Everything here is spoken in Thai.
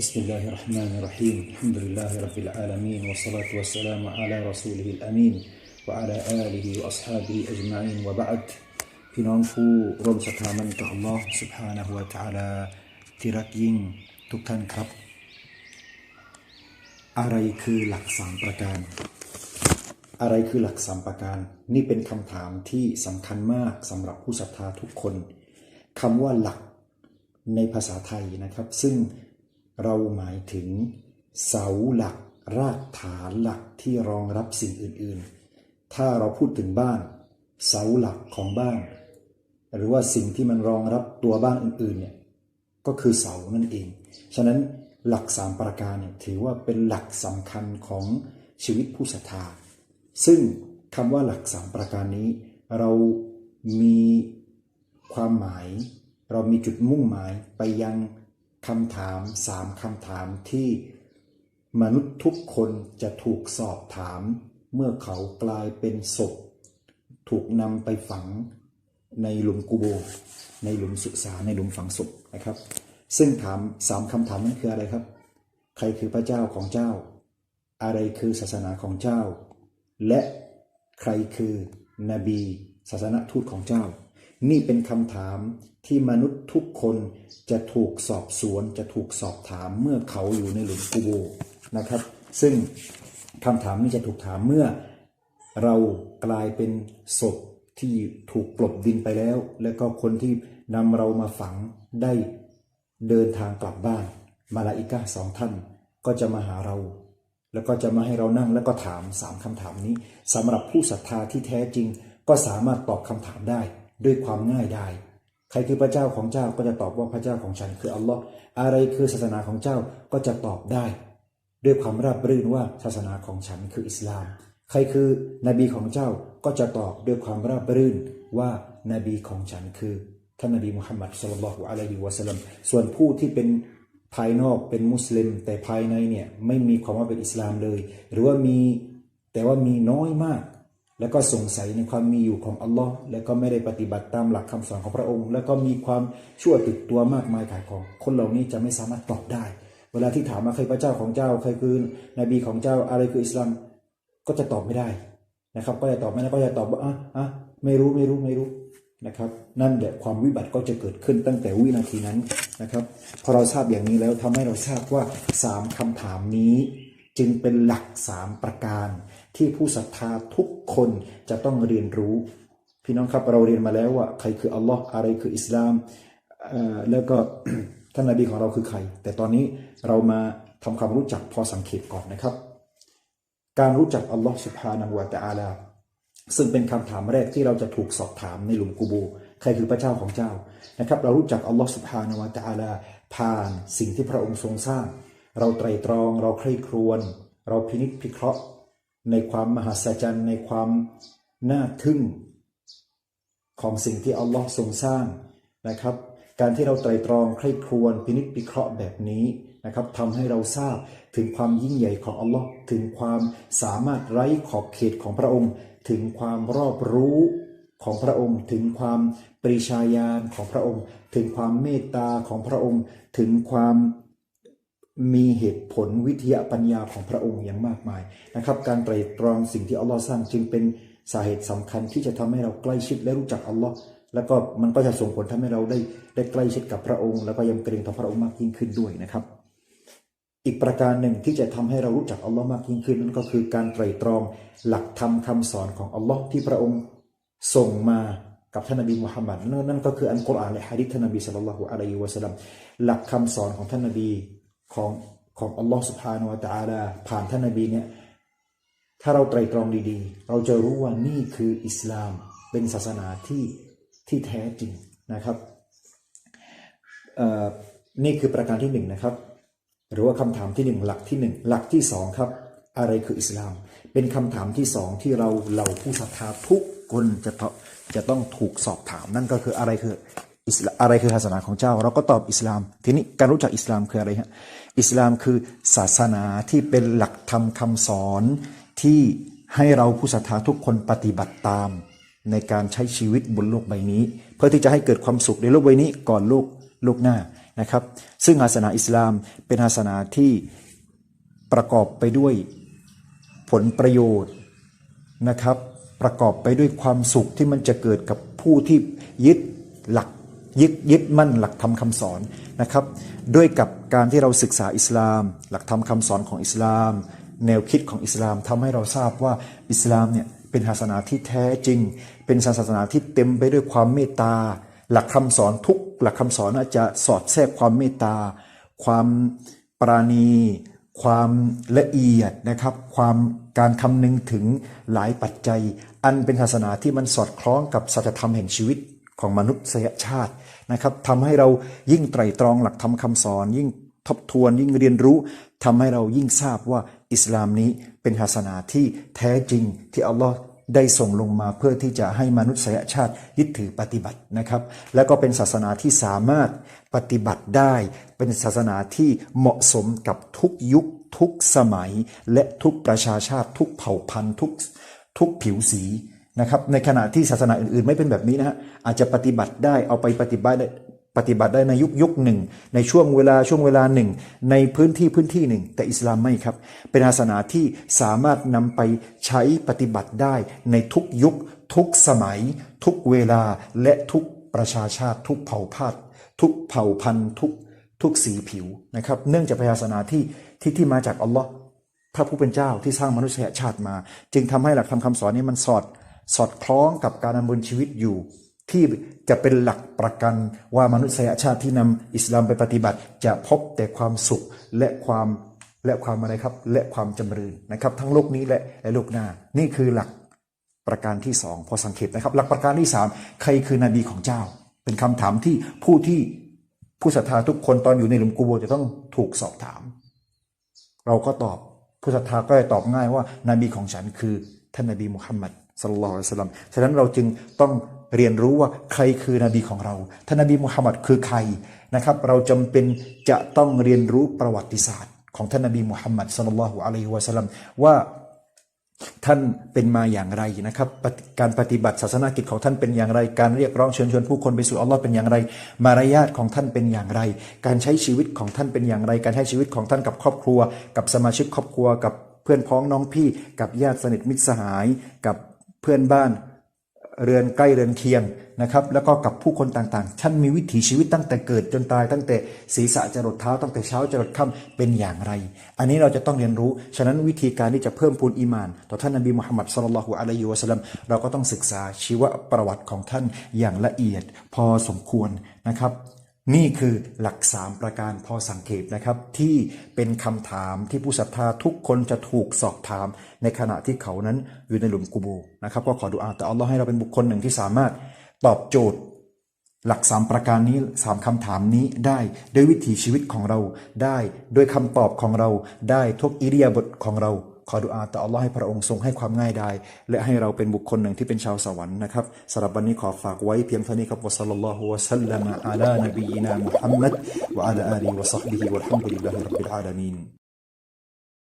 بسم الله الرحمن الرحيم الحمد لله رب العالمين والصلاة والسلام على رسوله الأمين وعلى آله وأصحابه أجمعين وبعد พี่น้องผู้ร่วมศรัทธามั่นต่อ Allah سبحانه และ تعالى ที่รักยิ่งทุกท่านครับ อะไรคือหลักสามประการ อะไรคือหลักสามประการ นี่เป็นคำถามที่สำคัญมากสำหรับผู้ศรัทธาทุกคนคำว่าหลักในภาษาไทยนะครับ ซึ่ง เราหมายถึงเสาหลักรากฐานหลักที่รองรับสิ่งอื่นๆ ถ้าเราพูดถึงบ้าน เสาหลักของบ้าน หรือว่าสิ่งที่มันรองรับตัวบ้านอื่นๆเนี่ยก็คือเสานั่นเอง ฉะนั้นหลักสามประการเนี่ยถือว่าเป็นหลักสำคัญของชีวิตผู้ศรัทธา ซึ่งคำว่าหลักสามประการนี้ เรามีความหมาย เรามีจุดมุ่งหมายไปยัง คำถามสามคำถามที่มนุษย์ทุกคนจะถูกสอบถาม เมื่อเขากลายเป็นศพ ถูกนำไปฝังในหลุมกูโบ ในหลุมสุสานในหลุมฝังศพนะครับ ซึ่งถามสามคำถามนั้นคืออะไรครับ ใครคือพระเจ้าของเจ้า อะไรคือศาสนาของเจ้า และใครคือนบีศาสนาทูตของเจ้า นี่เป็นคำถามที่มนุษย์ทุกคนจะถูกสอบสวน จะถูกสอบถามเมื่อเขาอยู่ในหลุมกูโบนะครับ ซึ่งคำถามนี้จะถูกถามเมื่อเรากลายเป็นศพที่ถูกกลบดินไปแล้ว แล้วก็คนที่นำเรามาฝังได้เดินทางกลับบ้าน มาลาอิกาสองท่านก็จะมาหาเรา แล้วก็จะมาให้เรานั่งแล้วก็ถามสามคำถามนี้สำหรับผู้ศรัทธาที่แท้จริงก็สามารถตอบคำถามได้ ด้วยความง่ายดายใครคือพระเจ้าของเจ้าก็จะตอบว่าพระเจ้าของฉันคืออัลลอฮ์อะไรคือศาสนาของเจ้าก็จะตอบได้ ด้วยความราบรื่นว่าศาสนาของฉันคืออิสลาม ใครคือนบีของเจ้าก็จะตอบด้วยความราบรื่นว่านบีของฉันคือท่านนบีมุฮัมมัดสุลลัลลอฮุอะลัยฮิวะสัลลัมส่วนผู้ที่เป็นภายนอกเป็นมุสลิม แต่ภายในเนี่ยไม่มีความว่าเป็นอิสลามเลย หรือว่ามีแต่ว่ามีน้อยมาก แล้วก็สงสัยในความมีอยู่ของอัลลอฮ์แล้วก็ไม่ได้ปฏิบัติตามหลักคำสอนของพระองค์ แล้วก็มีความชั่วติดตัวมากมายขายของ คนเหล่านี้จะไม่สามารถตอบได้ เวลาที่ถามว่าใครพระเจ้าของเจ้าใครคือนบีของเจ้าอะไรคืออิสลามก็จะตอบไม่ได้นะครับ ก็จะตอบไม่ได้ก็จะตอบว่าอะอะไม่รู้ไม่รู้ไม่รู้นะครับนั่นแหละความวิบัติก็จะเกิดขึ้นตั้งแต่วินาทีนั้นนะครับ พอเราทราบอย่างนี้แล้วทำให้เราทราบว่าสามคำถามนี้ จึงเป็นหลักสามประการ ที่ผู้ศรัทธาทุกคนจะต้องเรียนรู้ พี่น้องครับเราเรียนมาแล้วว่าใครคืออัลลอฮ์อะไรคืออิสลามเอ่อแล้วก็ท่านนบีของเราคือใคร แต่ตอนนี้เรามาทำความรู้จักพอสังเขปก่อนนะครับ การรู้จักอัลลอฮ์สุบฮานะฮูวะตะอาลาซึ่งเป็นคำถามแรกที่เราจะถูกสอบถามในหลุมกูโบใครคือพระเจ้าของเจ้านะครับ เรารู้จักอัลลอฮ์สุบฮานะฮูวะตะอาลาผ่านสิ่งที่พระองค์ทรงสร้าง เราไตรตรอง เราใคร่ครวญ เราพินิจพิเคราะห์ ในความมหัศจรรย์ ในความน่าทึ่งของสิ่งที่อัลลอฮ์ทรงสร้างนะครับ การที่เราไตรตรองใคร่ครวญพินิจพิเคราะห์แบบนี้นะครับทำให้เราทราบถึงความยิ่งใหญ่ของอัลลอฮ์ถึงความสามารถไร้ขอบเขตของพระองค์ ถึงความรอบรู้ของพระองค์ ถึงความปริชาญาณของพระองค์ ถึงความเมตตาของพระองค์ ถึงความ มีเหตุผลวิทยาปัญญาของพระองค์อย่างมากมายนะครับ การไตรตรองสิ่งที่อัลลอฮ์สร้างจึงเป็นสาเหตุสำคัญที่จะทำให้เราใกล้ชิดและรู้จักอัลลอฮ์แล้วก็มันก็จะส่งผลทำให้เราได้ได้ใกล้ชิดกับพระองค์ แล้วก็ยำเกรงต่อพระองค์มากยิ่งขึ้นด้วยนะครับ อีกประการหนึ่งที่จะทำให้เรารู้จักอัลลอฮ์มากยิ่งขึ้นนั่นก็คือการไตรตรองหลักธรรมคำสอนของอัลลอฮ์ที่พระองค์ส่งมากับท่านนบีมุฮัมมัดนั่นนั่นก็คืออันกุรอานและฮะดิษท่านนบีสัลลัลลอฮุอะลัยฮิวะสัลลัมหลักคำสอนของท่านนบี ของของอัลลอฮ์สุบฮานะฮูวะตะอาลาผ่านท่านนบีเนี่ยถ้าเราไตรตรองดีๆ เราจะรู้ว่านี่คืออิสลามเป็นศาสนาที่ที่แท้จริงนะครับนี่คือประการที่หนึ่งนะครับ หรือว่าคำถามที่หนึ่งหลักที่หนึ่งหลักที่สองครับ อะไรคืออิสลาม เป็นคำถามที่สองที่เราเหล่าผู้ศรัทธาทุกคนจะจะต้องถูกสอบถามนั่นก็คืออะไรคือ อิสลามอะไรคือศาสนาของเจ้า เราก็ตอบอิสลาม ทีนี้การรู้จักอิสลามคืออะไรฮะอิสลามคือศาสนาที่เป็นหลักธรรมคำสอนที่ให้เราผู้ศรัทธาทุกคนปฏิบัติตาม ในการใช้ชีวิตบนโลกใบนี้ เพื่อที่จะให้เกิดความสุขในโลกใบนี้ก่อนโลกโลกหน้านะครับ ซึ่งศาสนาอิสลามเป็นศาสนาที่ประกอบไปด้วยผลประโยชน์นะครับ ประกอบไปด้วยความสุขที่มันจะเกิดกับผู้ที่ยึดหลัก ยึดยึดมั่นหลักธรรมคำสอนนะครับ ด้วยกับการที่เราศึกษาอิสลาม หลักธรรมคำสอนของอิสลาม แนวคิดของอิสลามทำให้เราทราบว่าอิสลามเนี่ยเป็นศาสนาที่แท้จริง เป็นศาสนาที่เต็มไปด้วยความเมตตา หลักคำสอนทุกหลักคำสอนอาจจะสอดแทรกความเมตตา ความปราณี ความละเอียดนะครับ ความการคำนึงถึงหลายปัจจัย อันเป็นศาสนาที่มันสอดคล้องกับสัจธรรมแห่งชีวิต ของมนุษยชาตินะครับทำให้เรายิ่งไตรตรองหลักธรรมคำสอน ยิ่งทบทวนยิ่งเรียนรู้ทำให้เรายิ่งทราบว่าอิสลามนี้เป็นศาสนาที่แท้จริงที่อัลลอฮ์ได้ส่งลงมาเพื่อที่จะให้มนุษยชาติยึดถือปฏิบัตินะครับ แล้วก็เป็นศาสนาที่สามารถปฏิบัติได้ เป็นศาสนาที่เหมาะสมกับทุกยุคทุกสมัย และทุกประชาชาติ ทุกเผ่าพันธุ์ทุกทุกผิวสี นะครับในขณะที่ศาสนาอื่นๆ ไม่เป็นแบบนี้นะฮะอาจจะปฏิบัติได้เอาไปปฏิบัติได้ปฏิบัติได้ในยุคยุคหนึ่ง ในช่วงเวลาช่วงเวลาหนึ่ง ในพื้นที่พื้นที่หนึ่ง แต่อิสลามไม่ครับ เป็นศาสนาที่สามารถนำไปใช้ปฏิบัติได้ในทุกยุค ทุกสมัย ทุกเวลาและทุกประชาชาติ ทุกเผ่าพันธุ์ทุกเผ่าพันธุ์ทุกทุกสีผิวนะครับ เนื่องจากเป็นศาสนาที่ที่ที่มาจากอัลลอฮ์พระผู้เป็นเจ้าที่สร้างมนุษยชาติมา จึงทำให้หลักธรรมคำสอนนี้มันสอด สอดคล้องกับการดำเนินชีวิตอยู่ ที่จะเป็นหลักประกันว่ามนุษยชาติที่นำอิสลามไปปฏิบัติ จะพบแต่ความสุขและความและความอะไรครับ และความจำเริญนะครับ ทั้งโลกนี้และและโลกหน้า นี่คือหลักประการที่สองพอสังเกตนะครับ หลักประการที่สามใครคือนบีของเจ้า เป็นคำถามที่ผู้ที่ผู้ศรัทธาทุกคนตอนอยู่ในหลุมกูโบจะต้องถูกสอบถาม เราก็ตอบผู้ศรัทธาก็จะตอบง่ายว่านบีของฉันคือท่านนบีมุฮัมมัด สลลัลลอฮุอะลัยฮิวะสัลลัมฉะนั้นเราจึงต้องเรียนรู้ว่าใครคือนบีของเราท่านนบีมุฮัมมัดคือใครนะครับ เราจำเป็นจะต้องเรียนรู้ประวัติศาสตร์ ของท่านนบีมุฮัมมัดสลลัลลอฮุอะลัยฮิวะสัลลัมว่าท่านเป็นมาอย่างไรนะครับ การปฏิบัติศาสนากิจของท่านเป็นอย่างไร การเรียกร้องเชิญชวนผู้คนไปสู่อัลลอฮ์เป็นอย่างไร มารยาทของท่านเป็นอย่างไร การใช้ชีวิตของท่านเป็นอย่างไร การให้ชีวิตของท่านกับครอบครัว กับสมาชิกครอบครัว กับเพื่อนพ้องน้องพี่ กับญาติสนิทมิตรสหาย กับ เพื่อนบ้านเรือนใกล้เรือนเคียงนะครับ แล้วก็กับผู้คนต่างๆท่านมีวิถีชีวิตตั้งแต่เกิดจนตายตั้งแต่ศีรษะจรดเท้าตั้งแต่เช้าจรดค่ำเป็นอย่างไร อันนี้เราจะต้องเรียนรู้ ฉะนั้นวิธีการที่จะเพิ่มพูนอีมาน ต่อท่านนบีมุฮัมมัดสุลลัลลอฮุอะลัยฮิวะสัลลัมเราก็ต้องศึกษาชีวประวัติของท่านอย่างละเอียดพอสมควรนะครับ นี่คือหลักสามประการพอสังเกตนะครับ ที่เป็นคำถามที่ผู้ศรัทธาทุกคนจะถูกสอบถาม ในขณะที่เขานั้นอยู่ในหลุมกูโบนะครับ ก็ขอดุอาแต่อัลลอฮ์ให้เราเป็นบุคคลหนึ่งที่สามารถตอบโจทย์ หลักสามประการนี้สามคำถามนี้ได้ด้วยวิถีชีวิตของเราได้ด้วยคำตอบของเราได้ทุกอิริยาบถของเรา ขอดุอาแต่อัลลอฮ์ให้พระองค์ทรงให้ความง่ายดายและให้เราเป็นบุคคลหนึ่งที่เป็นชาวสวรรค์นะครับสำหรับวันนี้ขอฝากไว้เพียงเท่านี้ครับวะซัลลัลลอฮุวะสัลลัมอะลานบีนามุฮัมมัดวะอะลาอาลีวะซัฮบิฮิวะลฮัมดุลิลลาฮิร็อบบิลอาลามีน